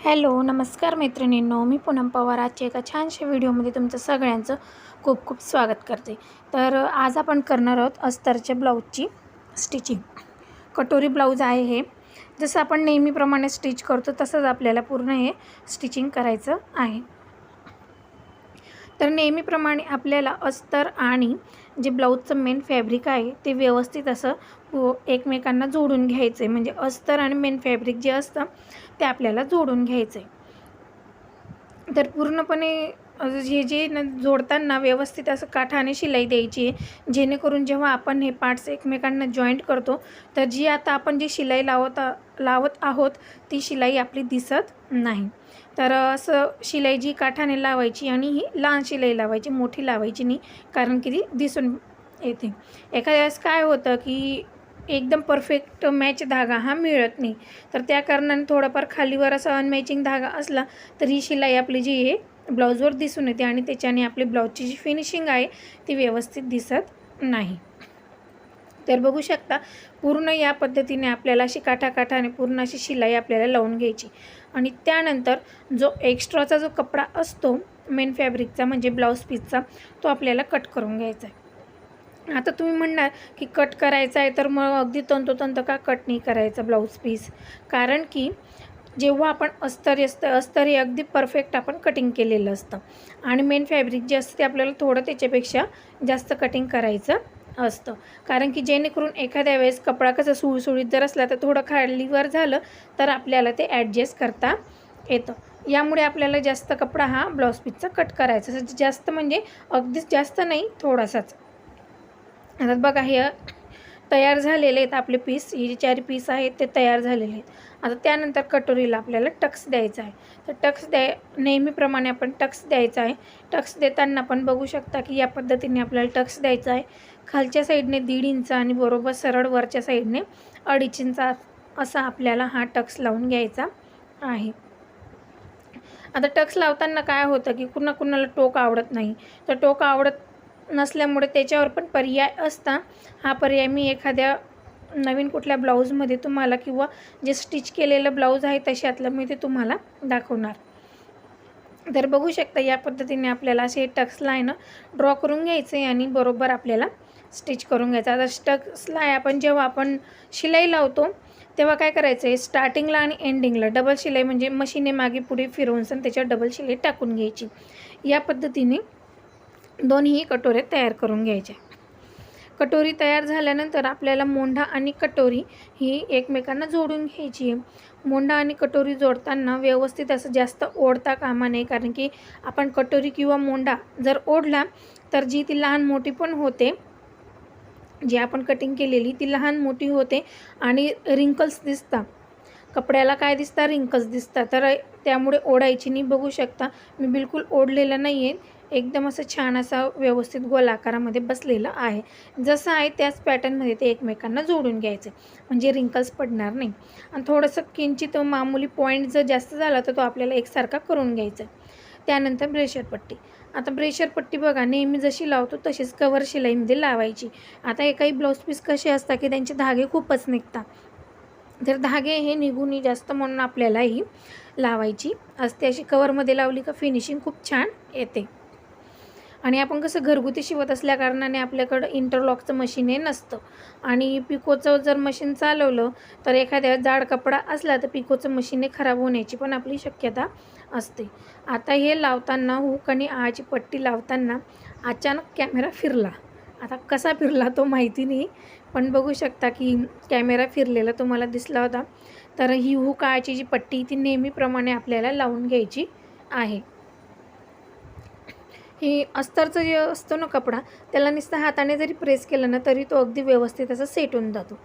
Hello नमस्कार मैत्रिणींनो. मी पूनम पवार. आजच्या एका छानशा व्हिडिओमध्ये तुमचं सगळ्यांचं खूप खूप स्वागत करते. तर आज आपण करणार आहोत अस्तरच्या ब्लाऊजची स्टिचिंग. कटोरी ब्लाऊज आहे हे. जसं आपण नेहमीप्रमाणे स्टिच करतो तसंच आपल्याला पूर्ण हे स्टिचिंग करायचं आहे. तर नेहमीप्रमाणे आपल्याला अस्तर आणि जे ब्लाऊजचं मेन फॅब्रिक आहे ते व्यवस्थित असं एकमेकांना जोडून घ्यायचं आहे म्हणजे अस्तर आणि मेन फॅब्रिक जे असतं ते आपल्याला जोडून घ्यायचं आहे तर पूर्णपणे हे जे न जोडताना व्यवस्थित असं काठाने शिलाई द्यायची आहे. जेणेकरून जेव्हा आपण हे पार्ट्स एकमेकांना जॉईंट करतो तर जी आता आपण जी शिलाई लावत लावत आहोत ती शिलाई आपली दिसत नाही. तर असं शिलाई जी काठाने लावायची आणि ही लहान शिलाई लावायची मोठी लावायची नाही कारण की ती दिसून येते. एखाद्या वेळेस काय होतं की एकदम परफेक्ट मॅच धागा हा मिळत नाही. तर त्या कारणाने थोडाफार खालीवर असा अनमॅचिंग धागा असला तर ही शिलाई आपली जी आहे ब्लाऊजवर दिसून येते आणि त्याच्याने आपली ब्लाऊजची जी फिनिशिंग आहे ती व्यवस्थित दिसत नाही. तर बघू शकता पूर्ण या पद्धतीने आपल्याला अशी काठाकाठाने पूर्ण अशी शिलाई आपल्याला लावून घ्यायची. आणि त्यानंतर जो एक्स्ट्राचा जो कपडा असतो मेन फॅब्रिकचा म्हणजे ब्लाऊज पीसचा तो आपल्याला कट करून घ्यायचा आहे. आता तुम्ही म्हणणार की कट करायचा आहे तर मग अगदी तंतोतंत का कट नाही करायचा ब्लाऊज पीस कारण की जेव्हा आपण अस्तर असतं अस्तर हे अगदी परफेक्ट आपण कटिंग केलेलं असतं. आणि मेन फॅब्रिक जे असतं ते आपल्याला थोडं त्याच्यापेक्षा जास्त कटिंग करायचं असतं. कारण की जेणेकरून एखाद्या वेळेस कपडा कसं सुळसुळीत जर असला तर थोडं खालीवर झालं तर आपल्याला ते ॲडजस्ट करता येतं. यामुळे आपल्याला जास्त कपडा हा ब्लाऊज पीसचा कट करायचा. जास्त म्हणजे अगदीच जास्त नाही थोडासाच. आता बघा हे तयार झालेले आहेत आपले पीस हे जे चार पीस आहेत ते तयार झालेले आहेत. आता त्यानंतर कटोरीला आपल्याला टक्स द्यायचा आहे. तर टक्स द्याय नेहमीप्रमाणे आपण टक्स द्यायचा आहे. टक्स देताना पण बघू शकता की या पद्धतीने आपल्याला टक्स द्यायचा आहे. खालच्या साईडने दीड इंच आणि बरोबर सरळ वरच्या साईडने अडीच इंचा असा आपल्याला हा टक्स लावून घ्यायचा आहे. आता टक्स लावताना काय होतं की कुणा कुणाला टोक आवडत नाही. तर टोक आवडत नसल्यामुळे त्याच्यावर पण पर्याय असता. हा पर्याय मी एखाद्या नवीन कुठल्या ब्लाऊजमध्ये तुम्हाला किंवा जे स्टिच केलेलं ब्लाऊज आहे तशातलं मी ते तुम्हाला दाखवणार. तर बघू शकता या पद्धतीने आपल्याला असे टक्सला आहे ना ड्रॉ करून घ्यायचं आहे आणि बरोबर आपल्याला स्टिच करून घ्यायचं. आता टक्सला आहे आपण जेव्हा आपण शिलाई लावतो तेव्हा काय करायचं? आहे स्टार्टिंगला आणि एंडिंगला डबल शिलाई म्हणजे मशीने मागे पुढे फिरवून त्याच्यावर डबल शिलाई टाकून घ्यायची. या पद्धतीने दोन्ही कटोऱ्या तयार करून घ्यायच्या कटोरी तयार झाल्यानंतर आपल्याला मोंढा आणि कटोरी ही एकमेकांना जोडून घ्यायची आहे. मोंढा आणि कटोरी जोडताना व्यवस्थित असं जास्त ओढता कामा नये कारण की आपण कटोरी किंवा मोंढा जर ओढला तर जी ती लहान मोठी पण होते जी आपण कटिंग केलेली ती लहान मोठी होते आणि रिंकल्स दिसतात. कपड्याला काय दिसतात? रिंकल्स दिसतात. तर त्यामुळे ओढायची नाही. बघू शकता मी बिलकुल ओढलेलं नाही आहे एकदम असं छान असा व्यवस्थित गोल आकारामध्ये बसलेलं आहे. जसं आहे त्याच पॅटर्नमध्ये ते एकमेकांना जोडून घ्यायचं. म्हणजे रिंकल्स पडणार नाही. आणि थोडंसं किंचित मामूली पॉईंट जर जास्त झाला तर तो आपल्याला एकसारखा करून घ्यायचा. त्यानंतर ब्रेशर पट्टी. आता ब्रेशर पट्टी बघा नेहमी जशी लावतो तशीच कवर शिलाईमध्ये लावायची. आता हे काही ब्लाऊज पीस कसे असतात की त्यांचे धागे खूपच निघतात. तर धागे हे निघून जास्त म्हणून आपल्यालाही लावायची. असते अशी कवरमध्ये लावली का फिनिशिंग खूप छान येते. आणि आपण कसं घरगुती शिवत असल्याकारणाने आपल्याकडं इंटरलॉकचं मशीन हे नसतं. आणि पिकोचं जर मशीन चालवलं तर एखाद्या जाड कपडा असला तर पिकोचं मशीन हे खराब होण्याची पण आपली शक्यता असते. आता हे लावताना हुक आणि आळची पट्टी लावताना अचानक कॅमेरा फिरला. आता कसा फिरला तो माहिती नाही पण बघू शकता की कॅमेरा फिरलेला तुम्हाला दिसला होता. तर ही हुक आळची जी पट्टी ती नेहमीप्रमाणे आपल्याला लावून घ्यायची आहे. ही अस्तरचं जे असतो ना कपडा त्याला नुसतं हाताने जरी प्रेस केलं ना तरी तो अगदी व्यवस्थित असा सेट होऊन जातो.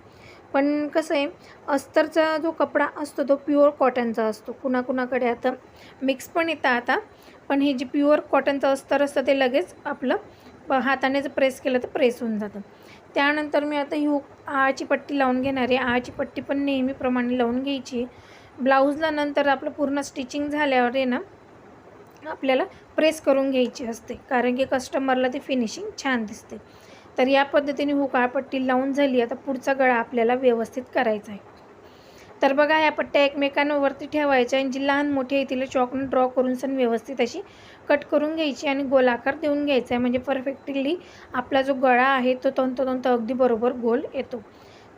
पण कसं आहे अस्तरचा जो कपडा असतो तो प्युअर कॉटनचा असतो. कुणाकुणाकडे आता मिक्स पण येतं आता पण हे जे प्युअर कॉटनचं अस्तर असतं ते लगेच आपलं हाताने जर प्रेस केलं तर प्रेस होऊन जातं. त्यानंतर मी आता ही आळाची पट्टी लावून घेणार आहे. आळाची पट्टी पण नेहमीप्रमाणे लावून घ्यायची ब्लाऊजला नंतर आपलं पूर्ण स्टिचिंग झाल्यावर आहे ना आपल्याला प्रेस करून घ्यायची असते. कारण की कस्टमरला ती फिनिशिंग छान दिसते. तर या पद्धतीने हुकाळपट्टी लावून झाली. आता पुढचा गळा आपल्याला व्यवस्थित करायचा आहे. तर बघा या पट्ट्या एकमेकांवरती ठेवायच्या आणि जी लहान मोठी आहे तिला चॉकनं ड्रॉ करून सण व्यवस्थित अशी कट करून घ्यायची आणि गोलाकार देऊन घ्यायचा आहे. म्हणजे परफेक्टली आपला जो गळा आहे तो तंतोतंत अगदी बरोबर गोल येतो.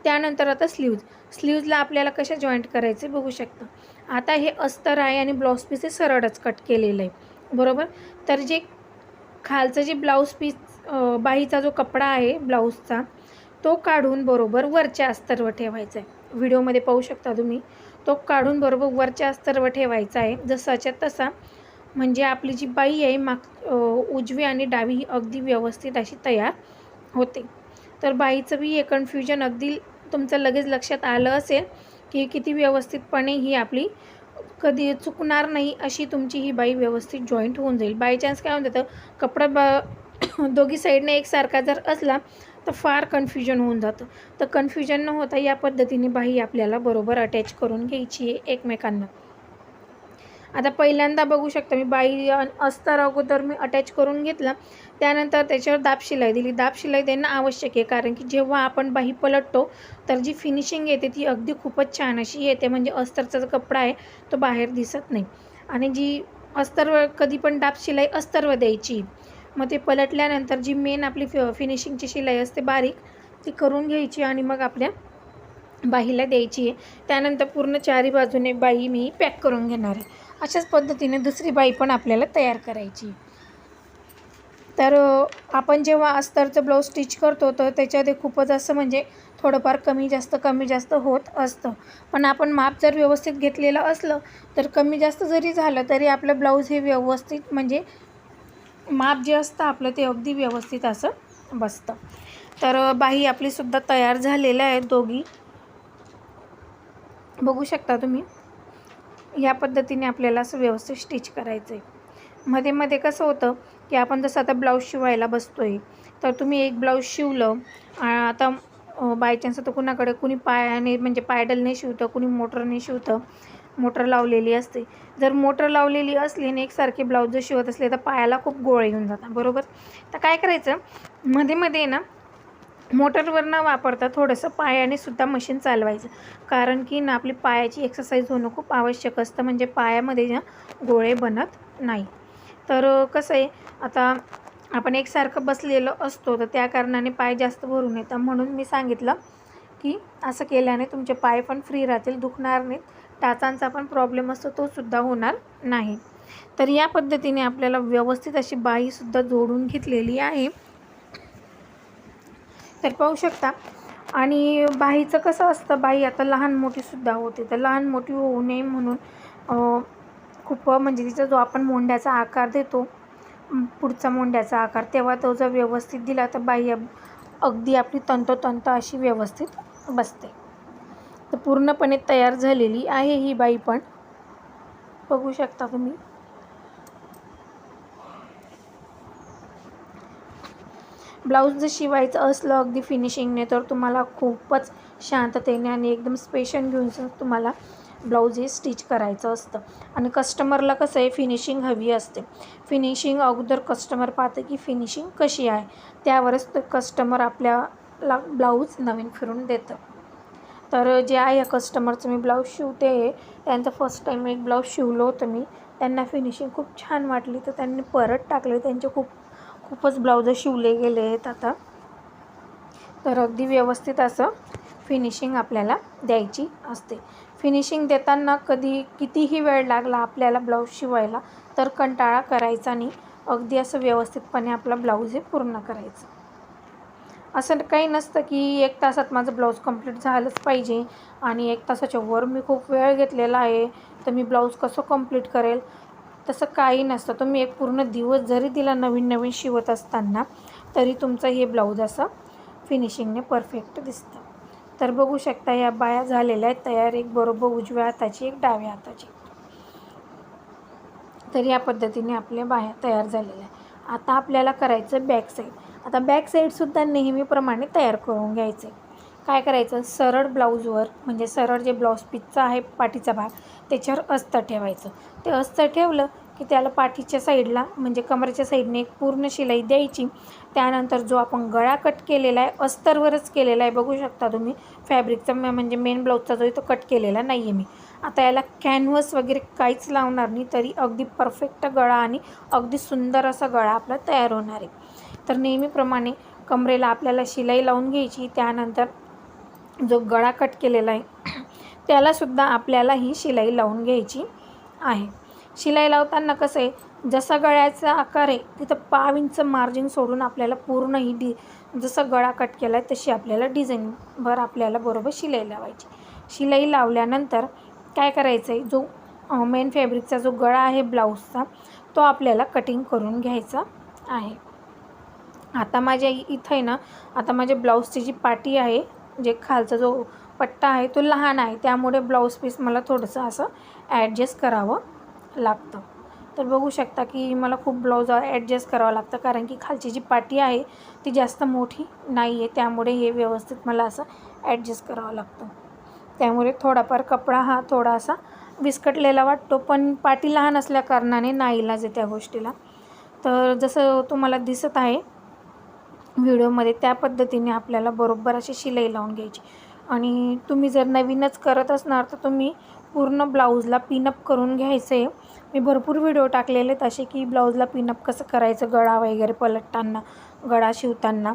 त्यानंतर आता स्लीव्ज. स्लीव्जला आपल्याला कशा जॉईंट करायचे बघू शकता. आता हे अस्तर आहे आणि ब्लाऊज पीस हे सरळच कट केलेलं आहे. बरोबर? तर जे खालचं जे ब्लाऊज पीस बाहीचा जो कपडा आहे ब्लाऊजचा तो काढून बरोबर वरच्या अस्तरवर ठेवायचा आहे. व्हिडिओमध्ये पाहू शकता तुम्ही. तो काढून बरोबर वरच्या अस्तरवर ठेवायचा आहे. जसाच्या तसा. म्हणजे आपली जी बाई आहे माग उजवी आणि डावी ही अगदी व्यवस्थित अशी तयार होते. तर बाईचं बी हे कन्फ्युजन अगदी तुमचं लगेच लक्षात आलं असेल की किती व्यवस्थितपणे ही आपली कधी चुकणार नाही अशी तुमची ही बाई व्यवस्थित जॉईंट होऊन जाईल. बाय चान्स काय होऊन जातं कपडा ब दोघी साईडने एकसारखा जर असला तर फार कन्फ्युजन होऊन जातं. तर कन्फ्युजन न होता या पद्धतीने बाई आपल्याला बरोबर अटॅच करून घ्यायची आहे एकमेकांना. आता पहिल्यांदा बघू शकता मी बाई अस्तर अगोदर मी अटॅच करून घेतलं. त्यानंतर त्याच्यावर दाब शिलाई दिली. दाब शिलाई देणं आवश्यक आहे कारण की जेव्हा आपण बाही पलटतो तर जी फिनिशिंग येते ती अगदी खूपच छान अशी येते. म्हणजे अस्तरचा जो कपडा आहे तो बाहेर दिसत नाही. आणि जी अस्तरवर कधी पण दाब शिलाई अस्तरवर द्यायची मग ते पलटल्यानंतर जी मेन आपली फि फिनिशिंगची शिलाई असते बारीक ती करून घ्यायची आणि मग आपल्या बाहीला द्यायची आहे. त्यानंतर पूर्ण चारी बाजूने बाई मी पॅक करून घेणार आहे. अशाच पद्धतीने दुसरी बाई पण आपल्याला तयार करायची. तर आपण जेव्हा अस्तरचं ब्लाऊज स्टिच करतो तर त्याच्यामध्ये खूपच असं म्हणजे थोडंफार कमी जास्त कमी जास्त होत असतं. पण आपण माप जर व्यवस्थित घेतलेलं असलं तर कमी जास्त जरी झालं तरी आपलं ब्लाऊज हे व्यवस्थित म्हणजे माप जे असतं आपलं ते अगदी व्यवस्थित असं बसतं. तर बाही आपलीसुद्धा तयार झालेल्या आहेत दोघी. बघू शकता तुम्ही? या पद्धतीने आपल्याला असं व्यवस्थित स्टिच करायचं आहे मध्ये मध्ये कसं होतं की आपण जसं आता ब्लाऊज शिवायला बसतो आहे तर तुम्ही एक ब्लाऊज शिवलं आता बाय चान्स तर कुणाकडे कुणी पायाने म्हणजे पायडलने शिवतं कुणी मोटरने शिवतं मोटर लावलेली असते. जर मोटर लावलेली असली आणि एकसारखे ब्लाऊज जर शिवत असले तर पायाला खूप गोळे येऊन जातात बरोबर? तर काय करायचं? मध्ये मध्ये ना मोटरवर न वापरता थोडंसं पायाने सुद्धा मशीन चालवायचं. कारण की ना आपली पायाची एक्सरसाइज होणं खूप आवश्यक असतं. म्हणजे पायामध्ये ना गोळे बनत नाही. तर कसं आहे आता आपण एकसारखं बसलेलं असतो तर त्या कारणाने पाय जास्त भरून येतं म्हणून मी सांगितलं की असं केल्याने तुमचे पाय पण फ्री राहतील दुखणार नाहीत. टाचांचा पण प्रॉब्लेम असतो तो सुद्धा होणार नाही. तर या पद्धतीने आपल्याला व्यवस्थित अशी बाईसुद्धा जोडून घेतलेली आहे. तर पाहू शकता. आणि बाईचं कसं असतं बाई आता लहान मोठीसुद्धा होते तर लहान मोठी होऊ नये म्हणून खूप म्हणजे तिचा जो आपण मोंड्याचा आकार देतो पुढचा मोंड्याचा आकार तेव्हा तो जर व्यवस्थित दिला तर बाई अगदी आपली तंतोतंत अशी व्यवस्थित बसते. तर पूर्णपणे तयार झालेली आहे ही बाई पण. बघू शकता तुम्ही. ब्लाऊज जर शिवायचं असलं अगदी फिनिशिंगने तर तुम्हाला खूपच शांततेने आणि एकदम स्पेशन घेऊन तुम्हाला ब्लाऊज हे स्टिच करायचं असतं. आणि कस्टमरला कसं आहे फिनिशिंग हवी असते. फिनिशिंग अगोदर कस्टमर पाहतं की फिनिशिंग कशी आहे. त्यावरच तर कस्टमर आपल्याला ब्लाऊज नवीन फिरून देतं. तर जे आहे या कस्टमरचं मी ब्लाऊज शिवते. त्यांचं फर्स्ट टाईम एक ब्लाऊज शिवलं होतं मी. त्यांना फिनिशिंग खूप छान वाटली तर त्यांनी परत टाकले. त्यांचे खूप खूपच ब्लाऊज शिवले गेले आहेत आता. तर अगदी व्यवस्थित असं फिनिशिंग आपल्याला द्यायची असते. फिनिशिंग देताना कधी कितीही वेळ लागला आपल्याला ब्लाऊज शिवायला तर कंटाळा करायचा नाही. अगदी असं व्यवस्थितपणे आपला ब्लाऊज हे पूर्ण करायचं. असं काही नसतं की एक तासात माझं ब्लाऊज कंप्लीट झालंच पाहिजे आणि एक तासाच्या वर मी खूप वेळ घेतलेला आहे तर मी ब्लाऊज कसं कंप्लीट करेल? तसं काही नसतं. तुम्ही एक पूर्ण दिवस जरी तिला नवीन नवीन शिवत असताना तरी तुमचं हे ब्लाऊज असं फिनिशिंगने परफेक्ट दिसतं. तर बघू शकता या बाया झालेल्या आहेत. तयार एक बरोबर उजव्या हाताची एक डाव्या हाताची. तर या पद्धतीने आपल्या बाया तयार झालेल्या आहे आता आपल्याला करायचं बॅक साईड आता बॅक साईडसुद्धा नेहमीप्रमाणे तयार करून घ्यायचे काय करायचं? सरळ ब्लाऊजवर म्हणजे सरळ जे ब्लाऊज पीसचा आहे पाठीचा भाग त्याच्यावर अस्तर ठेवायचं. ते अस्तर ठेवलं की त्याला पाठीच्या साईडला म्हणजे कमरेच्या साईडने एक पूर्ण शिलाई द्यायची. त्यानंतर जो आपण गळा कट केलेला आहे अस्तरवरच केलेला आहे बघू शकता तुम्ही. फॅब्रिकचा म- म्हणजे मेन ब्लाऊजचा जो आहे तो कट केलेला नाही आहे मी. आता याला कॅनव्हस वगैरे काहीच लावणार नाही तरी अगदी परफेक्ट गळा आणि अगदी सुंदर असा गळा आपला तयार होणार आहे. तर नेहमीप्रमाणे कमरेला आपल्याला शिलाई लावून घ्यायची. त्यानंतर जो गळा कट केलेला आहे त्यालासुद्धा आपल्याला ही शिलाई लावून घ्यायची आहे. शिलाई लावताना कसं आहे जसा गळ्याचा आकार आहे तिथं पाव इंच मार्जिन सोडून आपल्याला पूर्ण ही डि जसं गळा कट केला आहे तशी आपल्याला डिझाईनभर आपल्याला बरोबर शिलाई लावायची. शिलाई लावल्यानंतर काय करायचं आहे जो मेन फॅब्रिकचा जो गळा आहे ब्लाऊजचा तो आपल्याला कटिंग करून घ्यायचा आहे. आता माझ्या इथं आहे ना आता माझ्या ब्लाऊजची जी पाटी आहे जे खालचा जो पट्टा आहे तो लहान आहे त्यामुळे ब्लाऊज पीस मला थोडंसं असं ॲडजस्ट करावं लागतं. तर बघू शकता की मला खूप ब्लाऊज ॲडजस्ट करावं लागतं कारण की खालची जी पाटी आहे ती जास्त मोठी नाही आहे त्यामुळे हे व्यवस्थित मला असं ॲडजस्ट करावं लागतं. त्यामुळे थोडाफार कपडा हा थोडासा विस्कटलेला वाटतो पण पाटी लहान असल्याकारणाने नाईलाज आहे त्या गोष्टीला. तर जसं तुम्हाला दिसत आहे व्हिडिओमध्ये त्या पद्धतीने आपल्याला बरोबर अशी शिलाई लावून घ्यायची. आणि तुम्ही जर नवीनच करत असणार तर तुम्ही पूर्ण ब्लाऊजला पिनअप करून घ्यायचं. आहे मी भरपूर व्हिडिओ टाकलेले तसे की ब्लाऊजला पिनअप कसं करायचं गळा वगैरे पलटताना गळा शिवताना.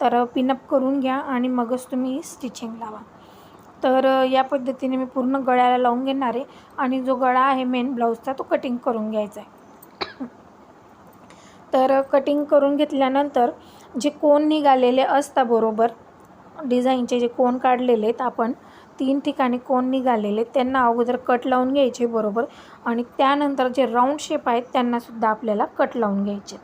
तर पिनअप करून घ्या आणि मगच तुम्ही स्टिचिंग लावा. तर या पद्धतीने मी पूर्ण गळ्याला लावून घेणार आहे आणि जो गळा आहे मेन ब्लाऊजचा तो कटिंग करून घ्यायचा आहे. तर कटिंग करून घेतल्यानंतर जे कोण निघालेले असता बरोबर डिझाईनचे जे कोण काढलेले आहेत आपण तीन ठिकाणी कोण निघालेले त्यांना अगोदर कट लावून घ्यायचे बरोबर. आणि त्यानंतर जे राऊंड शेप आहेत त्यांनासुद्धा आपल्याला कट लावून घ्यायचे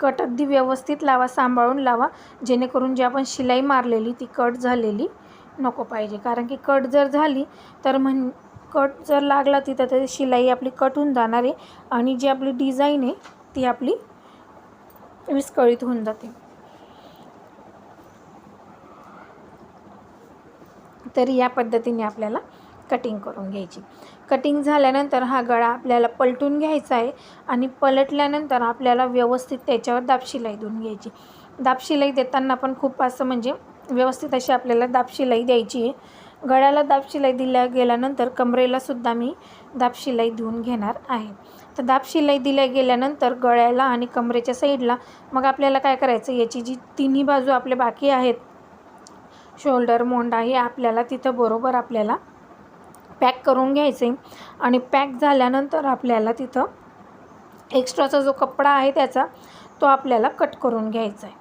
कट अगदी व्यवस्थित लावा सांभाळून लावा जेणेकरून जी आपण शिलाई मारलेली ती कट झालेली नको पाहिजे. कारण की कट जर झाली तर म्हण कट जर लागला तिथं तर शिलाई आपली कट होऊन जाणार आहे आणि जी आपली डिझाईन आहे ती आपली विस्कळीत होऊन जाते. तर या पद्धतीने आपल्याला कटिंग करून घ्यायची. कटिंग झाल्यानंतर हा गळा आपल्याला पलटून घ्यायचा आहे आणि पलटल्यानंतर आपल्याला व्यवस्थित त्याच्यावर दाबशिलाई देऊन घ्यायची. दाबशिलाई देताना पण खूप असं म्हणजे व्यवस्थित अशी आपल्याला दाबशिलाई द्यायची आहे. गळ्याला दाबशिलाई दिल्या गेल्यानंतर कमरेलासुद्धा मी दाबशिलाई देऊन घेणार आहे. तर दाबशिलाई दिल्या गेल्यानंतर गळ्याला आणि कमरेच्या साईडला मग आपल्याला काय करायचं? याची जी तिन्ही बाजू आपल्या बाकी आहेत शोल्डर मोंडा हे आपल्याला तिथं बरोबर आपल्याला पॅक करून घ्यायचं. आहे आणि पॅक झाल्यानंतर आपल्याला तिथं एक्स्ट्राचा जो कपडा आहे त्याचा तो आपल्याला कट करून घ्यायचा आहे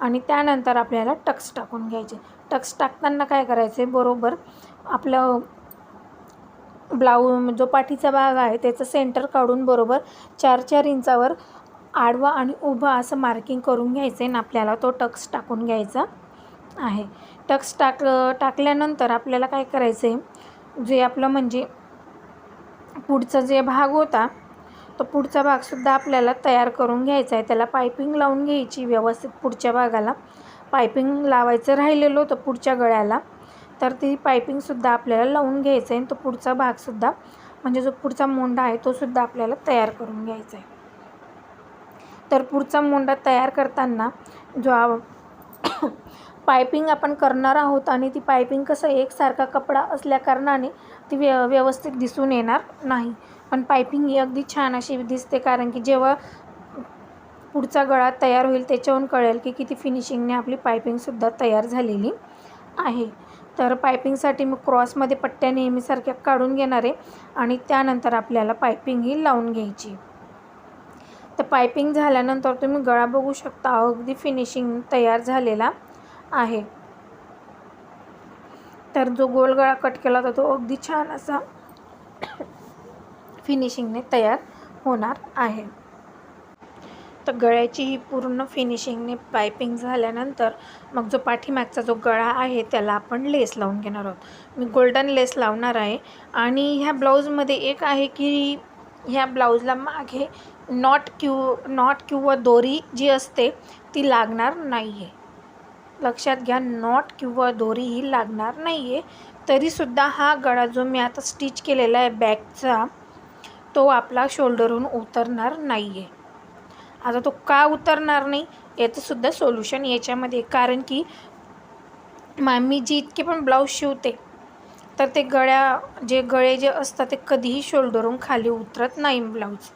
आणि त्यानंतर आपल्याला टक्स टाकून घ्यायचे. टक्स टाकताना काय करायचं? आहे बरोबर आपलं ब्लाऊ जो पाठीचा भाग आहे त्याचं सेंटर काढून बरोबर चार चार इंचावर आडवा आणि उभा असं मार्किंग करून घ्यायचं. आहे आणि आपल्याला तो टक्स टाकून घ्यायचा आहे. टक्स टाक टाकल्यानंतर आपल्याला काय करायचं आहे जे आपलं म्हणजे पुढचा जे भाग होता तो पुढचा भागसुद्धा आपल्याला तयार करून घ्यायचा आहे. त्याला पायपिंग लावून घ्यायची व्यवस्थित पुढच्या भागाला. पायपिंग लावायचं राहिलेलं होतं पुढच्या गळ्याला तर ती पायपिंगसुद्धा आपल्याला लावून घ्यायचं आहे. तो पुढचा भागसुद्धा म्हणजे जो पुढचा मोंडा आहे तोसुद्धा आपल्याला तयार करून घ्यायचा आहे. तर पुढचा मोंडा तयार करताना जो पायपिंग आपण करणार आहोत आणि ती पायपिंग कसं एकसारखा कपडा असल्याकारणाने ती व्य व्यवस्थित दिसून येणार नाही. पण पायपिंग ही अगदी छान अशी दिसते कारण की जेव्हा पुढचा गळा तयार होईल त्याच्यावरून कळेल की किती फिनिशिंगने आपली पायपिंगसुद्धा तयार झालेली आहे. तर पायपिंगसाठी मी क्रॉसमध्ये पट्ट्या नेहमीसारख्या काढून घेणार आहे आणि त्यानंतर आपल्याला पायपिंग ही लावून घ्यायची. तर पायपिंग झाल्यानंतर तुम्ही गळा बघू शकता अगदी फिनिशिंग तयार झालेला. आहे. तर जो गोलगळा कट केला होता तो अगदी छान असा फिनिशिंगने तयार होणार आहे. तर गळ्याची ही पूर्ण फिनिशिंगने पायपिंग झाल्यानंतर मग जो पाठीमागचा जो गळा आहे त्याला आपण लेस लावून घेणार आहोत. मी गोल्डन लेस लावणार आहे आणि ह्या ब्लाऊजमध्ये एक आहे की ह्या ब्लाऊजला मागे नॉट क्यू नॉट किंवा दोरी जी असते ती लागणार नाही आहे लक्षात घ्या नॉट किंवा दोरी ही लागणार नाही आहे तरीसुद्धा हा गळा जो मी आता स्टिच केलेला आहे बॅकचा तो आपला शोल्डरहून उतरणार नाही आहे आता तो का उतरणार नाही याचंसुद्धा सोल्युशन याच्यामध्ये कारण की मा मी जी इतके पण ब्लाऊज शिवते तर ते गळ्या जे गळे जे असतात ते कधीही शोल्डरहून खाली उतरत नाही ब्लाऊज.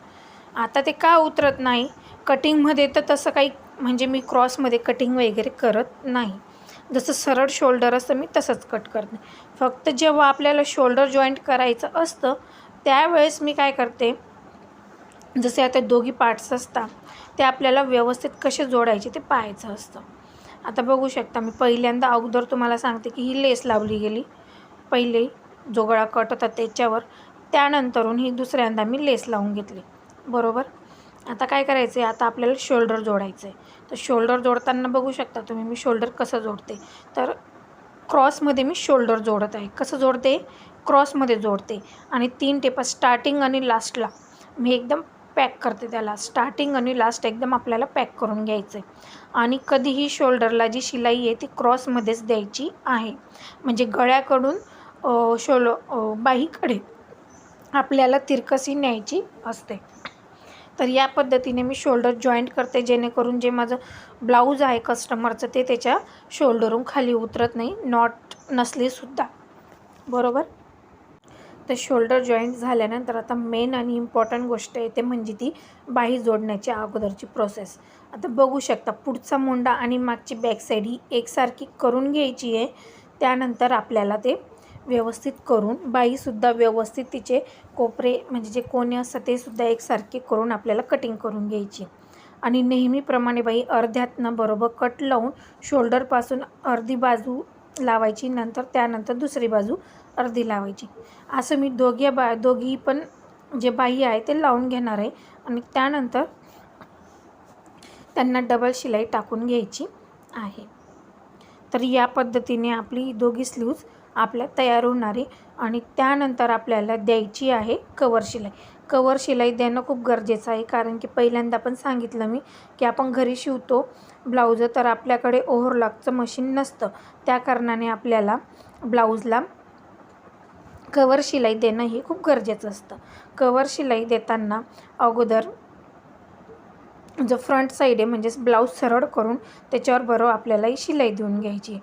आता ते का उतरत नाही? कटिंगमध्ये तर तसं काही म्हणजे मी क्रॉसमध्ये कटिंग वगैरे करत नाही. जसं सरळ शोल्डर असतं मी तसंच कट करते फक्त जेव्हा आपल्याला शोल्डर जॉईंट करायचं असतं त्यावेळेस मी काय करते जसे आता दोघी पार्ट्स असतात ते आपल्याला व्यवस्थित कसे जोडायचे ते पाहायचं असतं. आता बघू शकता मी पहिल्यांदा अगोदर तुम्हाला सांगते की ही लेस लावली गेली. पहिले जो गळा कट होता त्याच्यावर त्यानंतरून ही दुसऱ्यांदा मी लेस लावून घेतली. बरोबर? आता काय करायचं आहे आता आपल्याला शोल्डर जोडायचं आहे तर शोल्डर जोडताना बघू शकता तुम्ही मी शोल्डर कसं जोडते? तर क्रॉसमध्ये मी शोल्डर जोडत आहे. कसं जोडते? क्रॉसमध्ये जोडते. आणि तीन टेपा स्टार्टिंग आणि लास्टला मी एकदम पॅक करते त्याला. स्टार्टिंग आणि लास्ट एकदम आपल्याला पॅक करून घ्यायचं आहे आणि कधीही शोल्डरला जी शिलाई आहे ती क्रॉसमध्येच द्यायची आहे. म्हणजे गळ्याकडून शोल बाहीकडे आपल्याला तिरकसी न्यायची असते. तर या पद्धतीने मी शोल्डर जॉईंट करते जेणेकरून जे माझं ब्लाऊज आहे कस्टमरचं ते त्याच्या शोल्डरहून खाली उतरत नाही नॉट नसलीसुद्धा बरोबर? तर शोल्डर जॉईंट झाल्यानंतर आता मेन आणि इम्पॉर्टंट गोष्ट आहे ते म्हणजे ती बाही जोडण्याची अगोदरची प्रोसेस आता बघू शकता पुढचा मुंडा आणि मागची बॅकसाईड ही एकसारखी करून घ्यायची आहे. त्यानंतर आपल्याला ते व्यवस्थित करून बाईसुद्धा व्यवस्थित तिचे कोपरे म्हणजे जे कोणे असतात ते सुद्धा एकसारखे करून आपल्याला कटिंग करून घ्यायची. आणि नेहमीप्रमाणे बाई अर्ध्यातनं बरोबर कट लावून शोल्डरपासून अर्धी बाजू लावायची नंतर त्यानंतर दुसरी बाजू अर्धी लावायची. असं मी दोघी बा दोघी पण जे बाई आहे ते लावून घेणार आहे. आणि त्यानंतर त्यांना डबल शिलाई टाकून घ्यायची आहे. तर या पद्धतीने आपली दोघी स्लीव्ज आपल्या तयार होणारी आणि त्यानंतर आपल्याला द्यायची आहे कवर शिलाई. कवर शिलाई देणं खूप गरजेचं आहे कारण की पहिल्यांदा पण सांगितलं मी की आपण घरी शिवतो ब्लाऊज तर आपल्याकडे ओव्हरलॉकचं मशीन नसतं. त्या कारणाने आपल्याला ब्लाऊजला कवर शिलाई देणं हे खूप गरजेचं असतं. कवर शिलाई देताना अगोदर जो फ्रंट साईड आहे म्हणजेच ब्लाऊज सरळ करून त्याच्यावर बरोबर आपल्याला ही शिलाई देऊन घ्यायची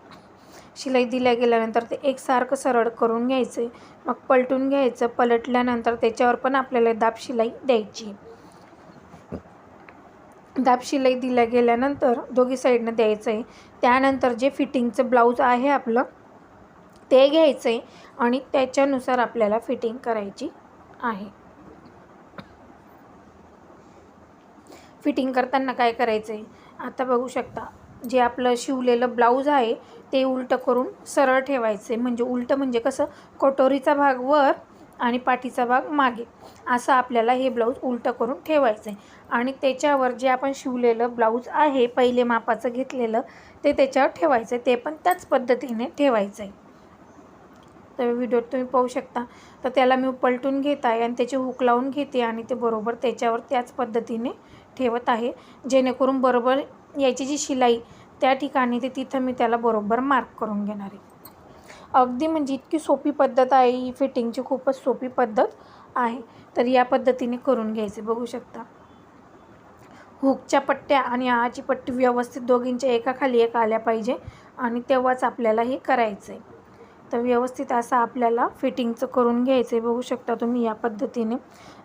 शिलाई दिल्या गेल्यानंतर ते एकसारखं सरळ करून घ्यायचं. आहे मग पलटून घ्यायचं. पलटल्यानंतर त्याच्यावर पण आपल्याला दाब शिलाई द्यायची. दाब शिलाई दिल्या गेल्यानंतर दोघी साईडनं द्यायचं आहे त्यानंतर जे फिटिंगचं ब्लाऊज आहे आपलं ते घ्यायचं आहे आणि त्याच्यानुसार आपल्याला फिटिंग करायची आहे. फिटिंग करताना काय करायचं आहे आता बघू शकता. जे आपलं शिवलेलं ब्लाऊज आहे ते उलटं करून सरळ ठेवायचे. म्हणजे उलटं म्हणजे कसं? कटोरीचा भाग वर आणि पाठीचा भाग मागे. असं आपल्याला हे ब्लाऊज उलटं करून ठेवायचं आहे आणि त्याच्यावर जे आपण शिवलेलं ब्लाऊज आहे पहिले मापाचं घेतलेलं ते त्याच्यावर ठेवायचं आहे ते पण त्याच पद्धतीने ठेवायचं आहे तर व्हिडिओत तुम्ही पाहू शकता. तर त्याला मी पलटून घेत आहे आणि त्याचे हुक लावून घेते आणि ते बरोबर त्याच्यावर त्याच पद्धतीने ठेवत आहे. जेणेकरून बरोबर याची जी शिलाई त्या ठिकाणी ते तिथं मी त्याला बरोबर मार्क करून घेणार आहे. अगदी म्हणजे इतकी सोपी पद्धत आहे ही फिटिंगची खूपच सोपी पद्धत आहे. तर या पद्धतीने करून घ्यायचे बघू शकता. हुकच्या पट्ट्या आणि आची पट्टी व्यवस्थित दोघींच्या एकाखाली एक आल्या पाहिजे आणि तेव्हाच आपल्याला हे करायचं आहे तर व्यवस्थित असं आपल्याला फिटिंगचं करून घ्यायचं आहे. बघू शकता तुम्ही या पद्धतीने.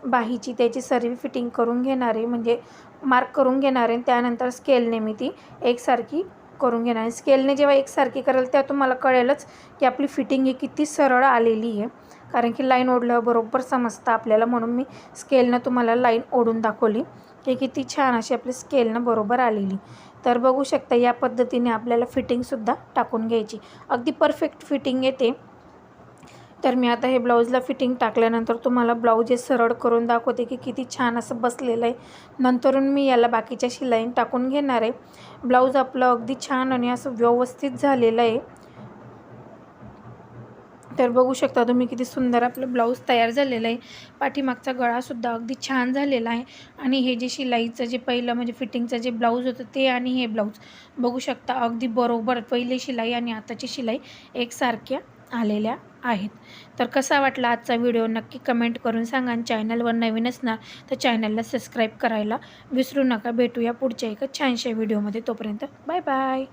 बाहीची त्याची सर्व फिटिंग करून घेणार आहे. म्हणजे मार्क करून घेणार आहे त्यानंतर स्केलने मी ती एकसारखी करून घेणार आहे. स्केलने जेव्हा एकसारखी करेल तेव्हा तुम्हाला कळेलच की आपली फिटिंग ही किती सरळ आलेली आहे. कारण की लाईन ओढल्यावर बरोबर समजतं आपल्याला. म्हणून मी स्केलनं तुम्हाला लाईन ओढून दाखवली की किती छान अशी आपली स्केलनं बरोबर आलेली. तर बघू शकता या पद्धतीने आपल्याला फिटिंगसुद्धा टाकून घ्यायची. अगदी परफेक्ट फिटिंग येते. तर मी आता हे ब्लाऊजला फिटिंग टाकल्यानंतर तुम्हाला ब्लाऊज हे सरळ करून दाखवते की किती छान असं बसलेलं आहे. नंतरून मी याला बाकीच्या शिलाईन टाकून घेणार आहे. ब्लाऊज आपलं अगदी छान आणि असं व्यवस्थित झालेलं आहे. तर बघू शकता तुम्ही किती सुंदर आपलं ब्लाऊज तयार झालेलं आहे. पाठीमागचा गळासुद्धा अगदी छान झालेला आहे. आणि हे जे शिलाईचं जे पहिलं म्हणजे फिटिंगचं जे ब्लाऊज होतं ते आणि हे ब्लाऊज. बघू शकता अगदी बरोबर पहिले शिलाई आणि आताची शिलाई एकसारख्या आलेल्या आहेत. तर कसा वाटला आजचा व्हिडिओ नक्की कमेंट करून सांगा आणि चॅनलवर नवीन असणार तर चॅनलला सबस्क्राईब करायला विसरू नका. भेटूया पुढच्या एका छानशा व्हिडिओमध्ये. तोपर्यंत बाय बाय.